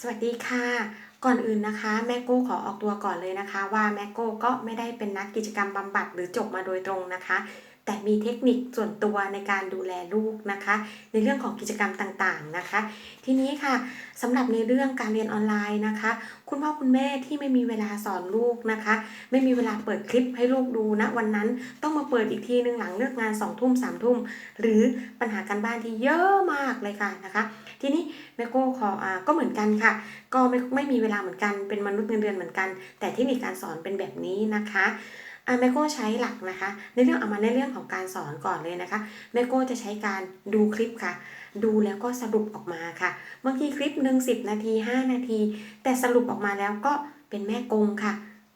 สวัสดีค่ะ ก่อนอื่นนะคะ แม่โก้ขอออกตัวก่อนเลยนะคะ ว่าแม่โก้ก็ไม่ได้เป็นนักกิจกรรมบำบัดหรือจบมาโดยตรงนะคะ แต่มีเทคนิคส่วนตัวในการดูแลลูกนะคะ ในเรื่องของกิจกรรมต่างๆนะคะ ทีนี้ค่ะสำหรับในเรื่องการเรียนออนไลน์นะคะ คุณพ่อคุณแม่ที่ไม่มีเวลาสอนลูกนะคะ ไม่มีเวลาเปิดคลิปให้ลูกดูนะวันนั้นต้องมาเปิดอีกทีหนึ่งหลังเลิกงาน2องทุ่มสามทุ่มหรือปัญหาการบ้านที่เยอะมากเลยค่ะนะคะ ทีนี้แม่โก้ขออ่าก็เหมือนกันค่ะ ก็ไม่ไม่มีเวลาเหมือนกันเป็นมนุษย์เงินเดือนเหมือนกัน แต่เทคนิคการสอนเป็นแบบนี้นะคะอ่าแม่โก้ใช้หลักนะคะ ในเรื่องเอามาในเรื่องของการสอนก่อนเลยนะคะแม่โก้จะใช้การดูคลิปค่ะ ดูแล้วก็สรุปออกมาค่ะบางทีคลิปหนึ่งสิบนาที 5 นาที แต่สรุปออกมาแล้วก็เป็นแม่กงค่ะ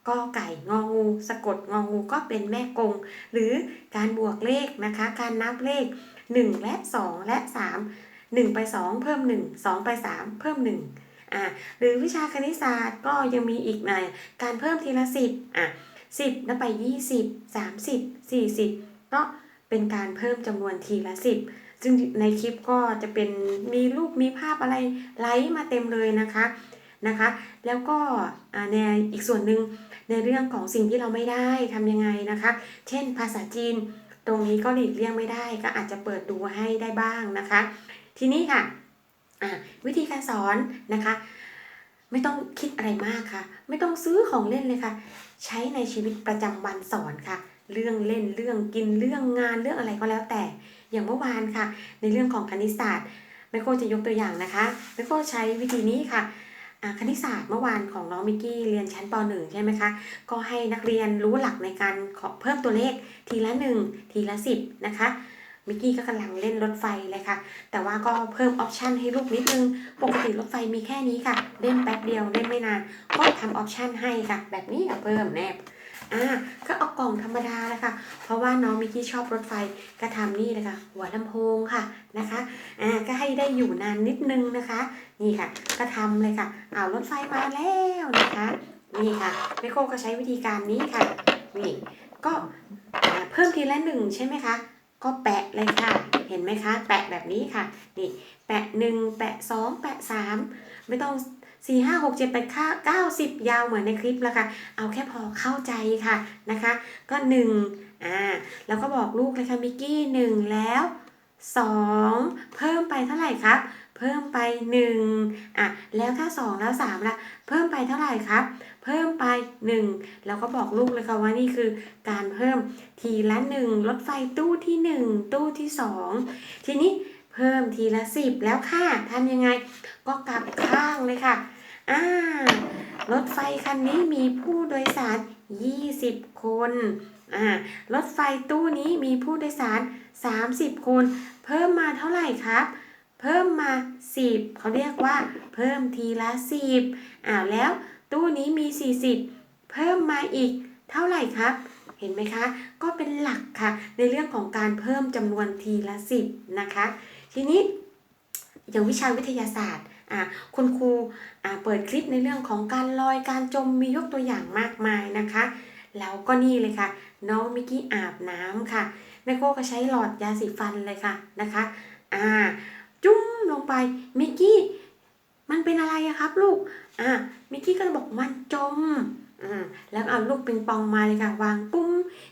ก็ไก่งองูสะกดงองูก็เป็นแม่กง หรือการบวกเลขนะคะ การนับเลข 1 และ 2 และ 3 1 ไป 2 เพิ่ม 1 2 ไป 3 เพิ่ม 1อ่าหรือวิชาคณิตศาสตร์ก็ยังมีอีกในการเพิ่มทีละ 10อะ10แล้วไป 20 30 40 ก็เป็นการเพิ่มจำนวนทีละ 10 ซึ่งในคลิปก็จะเป็นมีรูปมีภาพอะไรไลค์มาเต็มเลยนะคะนะคะ แล้วก็อ่าในอีกส่วนหนึ่งในเรื่องของสิ่งที่เราไม่ได้ทำยังไงนะคะ เช่นภาษาจีน ตรงนี้ก็หลีกเลี่ยงไม่ได้ก็อาจจะเปิดดูให้ได้บ้างนะคะ ทีนี้ค่ะอ่าวิธีการสอนนะคะ ไม่ต้องคิดอะไรมากค่ะ ไม่ต้องซื้อของเล่นเลยค่ะ ใช้ในชีวิตประจำวันสอนค่ะ เรื่องเล่นเรื่องกินเรื่องงานเรื่องอะไรก็แล้วแต่ อย่างเมื่อวานค่ะ ในเรื่องของคณิตศาสตร์แม่โคจะยกตัวอย่างนะคะแม่โคใช้วิธีนี้ค่ะอ่าคณิตศาสตร์เมื่อวานของน้องมิกกี้เรียนชั้นป .1 ใช่ไหมคะ ก็ให้นักเรียนรู้หลักในการเพิ่มตัวเลขทีละ 1 ทีละ 10 นะคะ มิกกี้ก็กำลังเล่นรถไฟเลยค่ะ แต่ว่าก็เพิ่มออปชันให้ลูกนิดนึง ปกติรถไฟมีแค่นี้ค่ะ เล่นแป๊บเดียวเล่นไม่นาน ก็ทำออปชันให้ค่ะ แบบนี้เพิ่มแนบอ่าก็เอากล่องธรรมดาเลยค่ะ เพราะว่าน้องมิกกี้ชอบรถไฟก็ทำนี่เลยค่ะ หัวลำโพงค่ะนะคะ อ่า ก็ให้ได้อยู่นานนิดนึงนะคะ นี่ค่ะ ก็ทำเลยค่ะ เอารถไฟมาแล้วนะคะ นี่ค่ะแมโครก็ใช้วิธีการนี้ค่ะ นี่ ก็เพิ่มทีละหนึ่งใช่ไหมคะ ก็แปะเลยค่ะ เห็นไหมคะ แปะแบบนี้ค่ะ นี่ แปะหนึ่งแปะสองแปะสามไม่ต้องสี่ห้าหกเจ็ดแปดข้าเก้าสิบยาวเหมือนในคลิปแล้วค่ะ เอาแค่พอเข้าใจค่ะนะคะ ก็หนึ่งอ่า แล้วก็บอกลูกเลยค่ะมิกกี้หนึ่งแล้วสองเพิ่มไปเท่าไหร่ครับ เพิ่มไปหนึ่งอะ แล้วถ้าสองแล้วสามล่ะ เพิ่มไปเท่าไหร่ครับ เพิ่มไปหนึ่งแล้วก็บอกลูกเลยค่ะว่านี่คือการเพิ่มทีละหนึ่งรถไฟตู้ที่หนึ่งตู้ที่สองทีนี้เพิ่มทีละสิบแล้วค่ะทำยังไง ก็กลับข้างเลยค่ะอ่ารถไฟคันนี้มีผู้โดยสาร 20 คนอ่ารถไฟตู้นี้มีผู้โดยสาร 30 คน เพิ่มมาเท่าไหร่ครับ เพิ่มมา 10 เขาเรียกว่า เพิ่มทีละ 10อ้าวแล้ว ตู้นี้มี 40 เพิ่มมาอีกเท่าไหร่ครับ เห็นไหมคะ ก็เป็นหลักค่ะ ในเรื่องของการเพิ่มจำนวนทีละ 10 นะคะ ทีนี้อย่างวิชาวิทยาศาสตร์คุณครูเปิดคลิปในเรื่องของการลอยการจมมียกตัวอย่างมากมายนะคะ แล้วก็นี่เลยค่ะ น้องมิกกี้อาบน้ำค่ะแม่โก้ก็ใช้หลอดยาสีฟันเลยค่ะนะคะอ่าจุ้มลงไปมิกกี้มันเป็นอะไรอะครับลูก อ่ามิกกี้ก็จะบอกมันจมอืมแล้วเอาลูกปิงปองมาเลยค่ะวางปุ้ม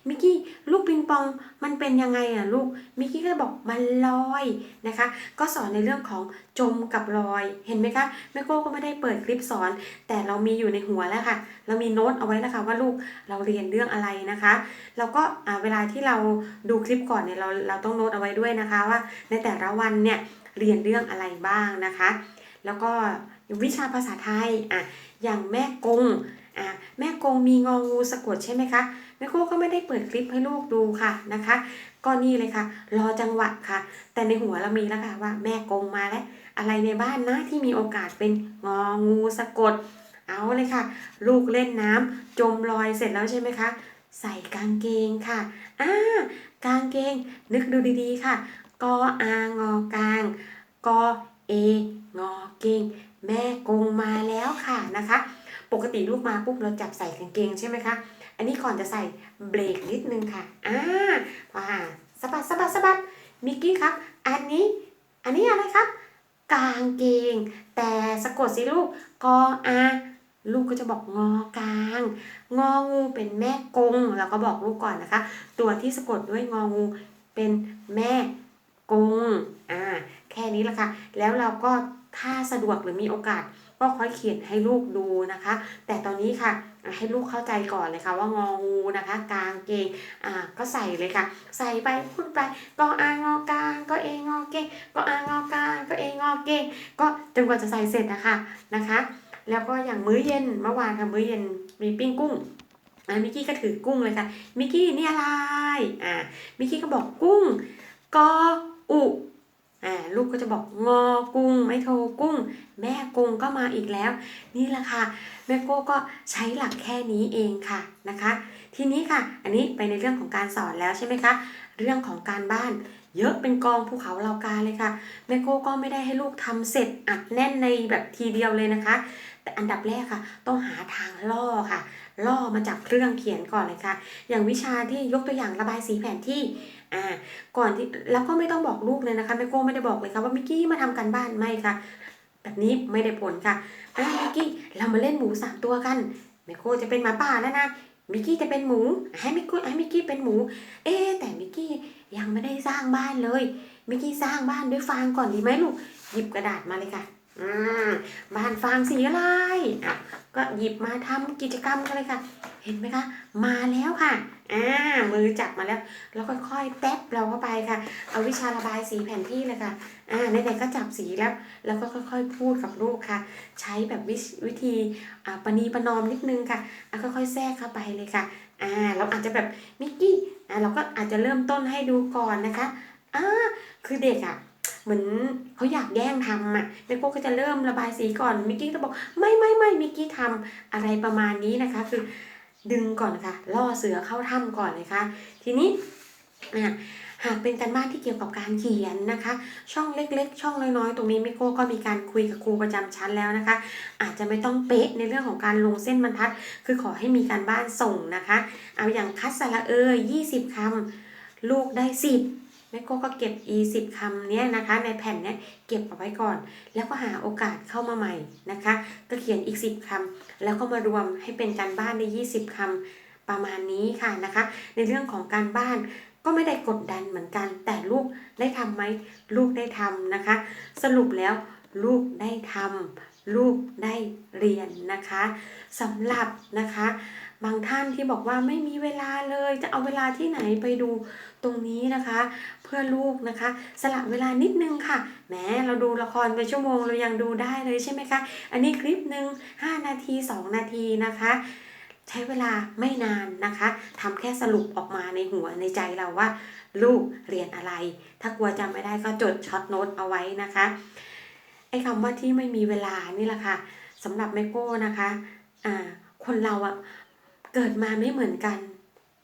มิกกี้ลูกปิงปองมันเป็นยังไงอะลูกมิกกี้ก็บอกมันลอยนะคะ ก็สอนในเรื่องของจมกับลอยเห็นไหมคะแม่โก้ก็ไม่ได้เปิดคลิปสอน แต่เรามีอยู่ในหัวแล้วค่ะ เรามีโน้ตเอาไว้แล้วค่ะว่าลูกเราเรียนเรื่องอะไรนะคะแล้วก็เวลาที่เราดูคลิปก่อนเนี่ยเราเราต้องโน้ตเอาไว้ด้วยนะคะว่า ในแต่ละวันเนี่ยเรียนเรื่องอะไรบ้างนะคะ แล้วก็วิชาภาษาไทยอะอย่างแม่กงอะแม่กงมีงองูสะกดใช่ไหมคะแม่โก้ก็ไม่ได้เปิดคลิปให้ลูกดูค่ะนะคะ ก็นี่เลยค่ะ รอจังหวะค่ะ แต่ในหัวเรามีแล้วค่ะว่าแม่กงมาแล้ว อะไรในบ้านนะที่มีโอกาสเป็นงองูสะกด เอาเลยค่ะ ลูกเล่นน้ำจมลอยเสร็จแล้วใช่ไหมคะใส่กางเกงค่ะอ่ากางเกง นึกดูดีๆค่ะ กออางอกาง กอเอ งอเกงแม่กงมาแล้วค่ะนะคะ ปกติลูกมาปุ๊บเราจับใส่กางเกงใช่ไหมคะ อันนี้ก่อนจะใส่เบรกนิดนึงค่ะอ่าอ่าสะบัดสะบัดสะบัดมิกกี้ครับ อันนี้ อันนี้อะไรครับ กางเกง แต่สะกดสิลูกกออาลูกก็จะบอกงอกลาง งองูเป็นแม่กงเราก็บอกลูกก่อนนะคะ ตัวที่สะกดด้วยงองูเป็นแม่กงอ่าแค่นี้ละค่ะ แล้วเราก็ ถ้าสะดวกหรือมีโอกาสก็ค่อยเขียนให้ลูกดูนะคะ แต่ตอนนี้ค่ะให้ลูกเข้าใจก่อนเลยค่ะว่างองูนะคะ กางเกงอ่าก็ใส่เลยค่ะ ใส่ไปพูดไปก็อางอกางก็เองอเกงก็อางอกางก็เองอเกงก็จนกว่าจะใส่เสร็จนะคะนะคะ แล้วก็อย่างมื้อเย็นเมื่อวานค่ะมื้อเย็นมีปิ้งกุ้งอ่ามิกกี้ก็ถือกุ้งเลยค่ะมิกกี้นี่อะไรอ่ามิกกี้ก็บอกกุ้งกออุ อ่าลูกก็จะบอกงอกุ้ง ไม่โทรกุ้ง แม่กุ้งก็มาอีกแล้ว นี่แหละค่ะแม่โก้ก็ใช้หลักแค่นี้เองค่ะนะคะ ทีนี้ค่ะ อันนี้ไปในเรื่องของการสอนแล้วใช่ไหมคะเรื่องของการบ้าน เยอะเป็นกองภูเขาเหล่ากาเลยค่ะแม่โก้ก็ไม่ได้ให้ลูกทำเสร็จอัดแน่นในแบบทีเดียวเลยนะคะ แต่อันดับแรกค่ะ ต้องหาทางล่อค่ะ ล่อมาจากเครื่องเขียนก่อนเลยค่ะ อย่างวิชาที่ยกตัวอย่างระบายสีแผนที่ อ่าก่อนที่แล้วก็ไม่ต้องบอกลูกเลยนะคะแม่โก้ไม่ได้บอกเลยค่ะว่ามิกกี้มาทำการบ้านไม่ค่ะ แบบนี้ไม่ได้ผลค่ะอ่ามิกกี้เรามาเล่นหมูสามตัวกันแม่โก้จะเป็นหมาป่าแล้วนะมิกกี้จะเป็นหมูให้มิกกี้ให้มิกกี้เป็นหมู เอ๊แต่มิกกี้ยังไม่ได้สร้างบ้านเลยมิกกี้สร้างบ้านด้วยฟางก่อนดีไหมลูกหยิบกระดาษมาเลยค่ะ อืมบ้านฟางสีอะไรอะก็หยิบมาทำกิจกรรมกันเลยค่ะ เห็นไหมคะ มาแล้วค่ะอ่ามือจับมาแล้ว แล้วค่อยๆแตบเราเข้าไปค่ะ เอาวิชาระบายสีแผนที่เลยค่ะอ่าไหนๆก็จับสีแล้ว แล้วก็ค่อยๆพูดกับลูกค่ะ ใช้แบบวิวิธีอ่าปณีประนอมนิดนึงค่ะอะค่อยๆแทรกเข้าไปเลยค่ะอ่าเราอาจจะแบบมิกกี้อ่าเราก็อาจจะเริ่มต้นให้ดูก่อนนะคะอ่าคือเด็กอะ เหมือนเขาอยากแย่งทำอะแม่โก้ก็จะเริ่มระบายสีก่อนมิกกี้ก็บอกไม่ไม่ไม่มิกกี้ทำอะไรประมาณนี้นะคะ คือดึงก่อนค่ะ ล่อเสือเข้าถ้ำก่อนเลยค่ะ ทีนี้อะหากเป็นการบ้านที่เกี่ยวกับการเขียนนะคะ ช่องเล็ก ๆ ช่องน้อยๆตรงนี้มิโก้ก็มีการคุยกับครูประจำชั้นแล้วนะคะ อาจจะไม่ต้องเป๊ะในเรื่องของการลงเส้นบรรทัด คือขอให้มีการบ้านส่งนะคะ เอาอย่างคัดสระเออ20คำลูกได้ 10 แม่โก้ก็เก็บ e 10คำเนี้ยนะคะ ในแผ่นเนี้ยเก็บเอาไว้ก่อน แล้วก็หาโอกาสเข้ามาใหม่นะคะ ก็เขียนอีก 10คำแล้วก็มารวมให้เป็นการบ้านได้20คำประมาณนี้ค่ะนะคะ ในเรื่องของการบ้านก็ไม่ได้กดดันเหมือนกัน แต่ลูกได้ทำไหมลูกได้ทำนะคะ สรุปแล้วลูกได้ทำลูกได้เรียนนะคะสำหรับนะคะ บางท่านที่บอกว่าไม่มีเวลาเลยจะเอาเวลาที่ไหนไปดูตรงนี้นะคะ เพื่อลูกนะคะ สละเวลานิดนึงค่ะแหมเราดูละครไปชั่วโมงเรายังดูได้เลยใช่ไหมคะ อันนี้คลิปหนึ่ง5 นาที 2 นาทีนะคะใช้เวลาไม่นานนะคะทำแค่สรุปออกมาในหัวในใจเราว่า ลูกเรียนอะไร ถ้ากลัวจำไม่ได้ก็จดช็อตโน้ตเอาไว้นะคะ ไอ้คำว่าที่ไม่มีเวลานี่แหละค่ะสำหรับแมโก้นะคะ อ่า คนเราอะ เกิดมาไม่เหมือนกัน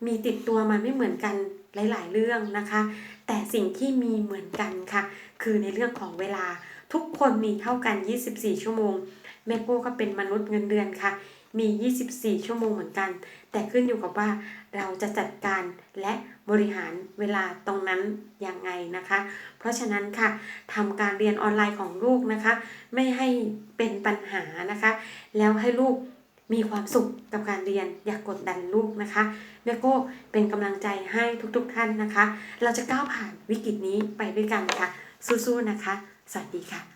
มีติดตัวมาไม่เหมือนกันหลาย ๆ เรื่องนะคะ แต่สิ่งที่มีเหมือนกันค่ะ คือในเรื่องของเวลาทุกคนมีเท่ากัน 24 ชั่วโมง แม่โก้ก็เป็นมนุษย์เงินเดือนค่ะ มี 24 ชั่วโมงเหมือนกัน แต่ขึ้นอยู่กับว่าเราจะจัดการและบริหารเวลาตรงนั้นยังไงนะคะ เพราะฉะนั้นค่ะทำการเรียนออนไลน์ของลูกนะคะ ไม่ให้เป็นปัญหานะคะ แล้วให้ลูก มีความสุขกับการเรียน อย่ากกดดันลูกนะคะเมโก้เป็นกำลังใจให้ทุกๆท่านนะคะ เราจะก้าวผ่านวิกฤตนี้ไปด้วยกันค่ะ สู้ๆนะคะ สวัสดีค่ะ